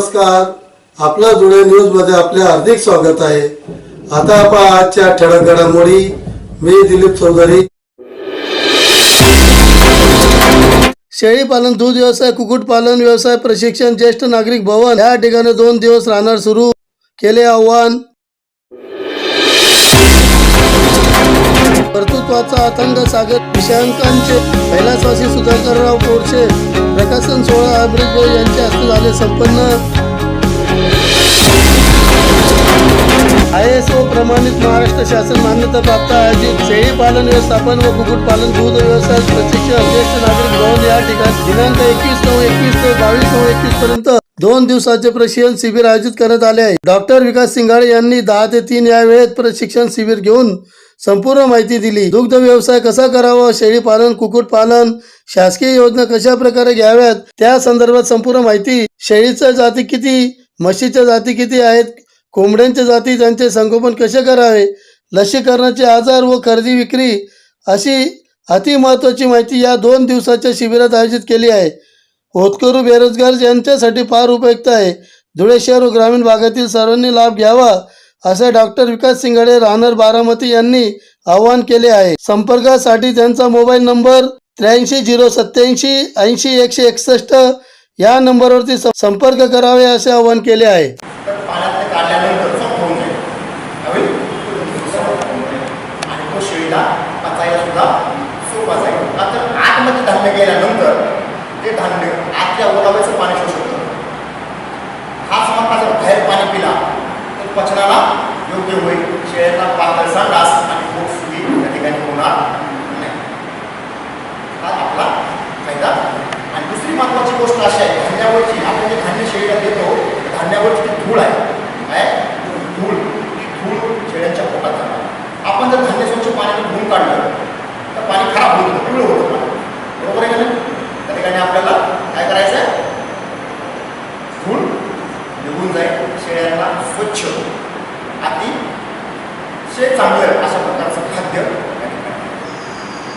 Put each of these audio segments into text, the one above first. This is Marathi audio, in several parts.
नमस्कार. आपला जुळे न्यूजमध्ये आपले हार्दिक स्वागत आहे. आता आपण आजच्या ठळक घडामोडी. मी दिलीप चौधरी. शेळी पालन दूध व्यवसाय कुक्कुटपालन व्यवसाय प्रशिक्षण ज्येष्ठ नागरिक भवन या ठिकाणी दोन दिवस राहणार सुरू. केले आव्हान. कर्तृत्वाचा अथंग सागर विषयांकांचे. कैलासवासी सुधाकरराव कोरचे प्रकाशन सोहळा अमृत भाऊ यांच्या हस्ते झाले संपन्न. आय एस ओ प्रमाणित महाराष्ट्र शासन मान्यता प्राप्त आयोजित शेळी पालन व्यवस्थापन व कुक्कुटपालन दूध व्यवसाय प्रशिक्षण अध्यक्ष नागरिक भवन या ठिकाणी दिनांक एकवीस नऊ एकवीस ते बावीस नऊ एकवीस पर्यंत दोन दिवसाचे प्रशिक्षण शिबिर आयोजित करण्यात आले आहे. डॉक्टर विकास सिंगाळे यांनी दहा ते तीन या वेळेत प्रशिक्षण शिबिर घेऊन संपूर्ण माहिती दिली. दुग्ध व्यवसाय कसा करावा? शेळी पालन कुक्कुट पालन शासकीय योजना कशा प्रकारे घ्याव्यात? त्या संदर्भात संपूर्ण माहिती. शेळीच्या जाती किती? म्हशीच्या जाती किती आहेत? कोंबड्यांच्या जाती त्यांचे संगोपन कसे करावे? लसीकरणाचे आजार व खरेदी विक्री अशी अति महत्वाची माहिती या दोन दिवसाच्या शिबिरात आयोजित केली आहे. होतकरू बेरोजगार यांच्यासाठी फार उपयुक्त आहे. धुळे शहर व ग्रामीण भागातील सर्वांनी लाभ घ्यावा. असे डॉक्टर विकास सिंगडे राहणार बारामती यांनी आवाहन केले आहे. संपर्कासाठी त्यांचा मोबाईल नंबर त्र्याऐंशी झिरो सत्याऐंशी ऐंशी एकशे एकसष्ट या नंबरवरती संपर्क करावे असे आवाहन केले आहे. आतमध्ये धान्य गेल्यानंतर ते धान्य आतल्या ओलाव्याचं पाणी शोषतं हा समजा जर बाहेर पाणी पिला तर पचनाला योग्य होईल शेळ्याचा पातळ संडास आणि पोट सुगी त्या ठिकाणी होणार नाही हा आपला फायदा आणि दुसरी महत्त्वाची गोष्ट अशी आहे. धान्यावरची आपण जे धान्य शेळीला देतो धान्यावरची ती धूळ आहे काय? धूळ. ती धूळ शेळ्यांच्या पोटात जाणार. आपण जर धान्य स्वच्छ पाण्याने धुवून काढलं तर पाणी खराब होतं पिवळं होतं पाणी बरोबर आहे का नाही त्या ठिकाणी आपल्याला काय करायचं आहे धूळ निघून जाईल शेळ्यांना स्वच्छ अति शे चांगलं अशा प्रकारचं खाद्य त्या ठिकाणी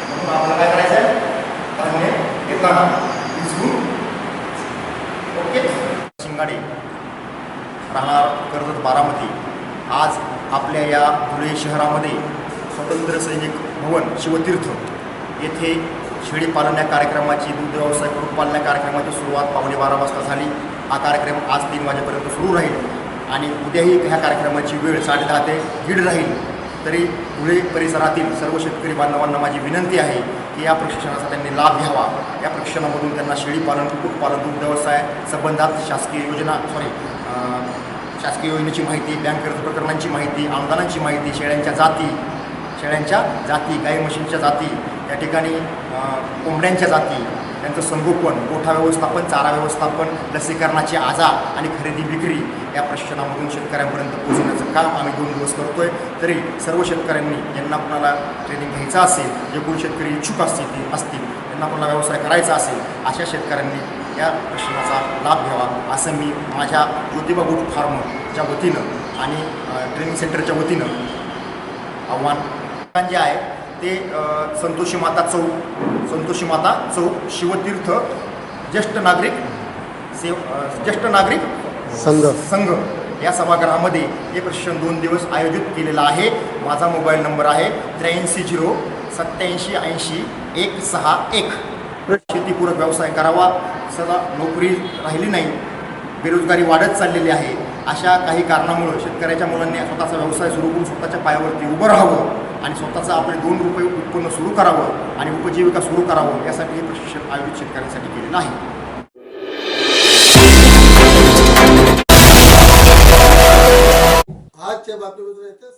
म्हणून आपल्याला काय करायचं आहे धान्य घेताना भिजवून ओके शिंगाडे राहणार कर्जत बारामती. आज आपल्या या धुळे शहरामध्ये स्वतंत्र सैनिक भवन शिवतीर्थ येथे शेळी पालन या कार्यक्रमाची दूध व्यवसाय कुक्कुटपालन कार्यक्रमाची सुरुवात पावणे बारा वाजता झाली. हा कार्यक्रम आज तीन वाजेपर्यंत सुरू राहील आणि उद्याही ह्या कार्यक्रमाची वेळ साडेदहा ते दीड राहील. तरी धुळे परिसरातील सर्व शेतकरी बांधवांना माझी विनंती आहे की या प्रशिक्षणाचा त्यांनी लाभ घ्यावा. या प्रशिक्षणामधून त्यांना शेळीपालन कुक्कुटपालन दुग्धव्यवसाय संबंधात शासकीय योजना सॉरी शासकीय योजनेची माहिती बँक कर्ज प्रकरणांची माहिती अनुदानांची माहिती शेळ्यांच्या जाती शेळ्यांच्या जाती गाई म्हशींच्या जाती या ठिकाणी कोंबड्यांच्या जाती त्यांचं संगोपन गोठा व्यवस्थापन चारा व्यवस्थापन लसीकरणाचे आजार आणि खरेदी विक्री या प्रशिक्षणामधून शेतकऱ्यांपर्यंत पोहोचण्याचं काम आम्ही दोन दिवस करतोय. तरी सर्व शेतकऱ्यांनी ज्यांना कुणाला ट्रेनिंग घ्यायचं असेल जे कोण शेतकरी इच्छुक असतील असतील त्यांना कुणाला व्यवसाय करायचा असेल अशा शेतकऱ्यांनी या प्रशिक्षणाचा लाभ घ्यावा असं मी माझ्या ज्योतिबा गुट फार्मच्या वतीनं आणि ट्रेनिंग सेंटरच्या वतीनं आव्हान जे आहे ते संतोषी माता चौक संतोषी माता चौक शिवतीर्थ ज्येष्ठ नागरिक सेव ज्येष्ठ नागरिक संघ. संघ या सभागृहामध्ये हे प्रशिक्षण दोन दिवस आयोजित केलेलं आहे. माझा मोबाईल नंबर आहे त्र्याऐंशी झिरो सत्याऐंशी ऐंशी एक सहा एक. शेतीपूरक व्यवसाय करावा. सदा नोकरी राहिली नाही. बेरोजगारी वाढत चाललेली आहे. अशा काही कारणामुळं शेतकऱ्याच्या मुलांनी स्वतःचा व्यवसाय सुरू करून स्वतःच्या पायावरती उभं राहावं आणि स्वतःचं आपले दोन रुपये उत्पन्न सुरू करावं आणि उपजीविका सुरू करावं यासाठी हे प्रशिक्षण आयोजित शेतकऱ्यांसाठी केलेलं आहे. आजच्या बातमीपत्र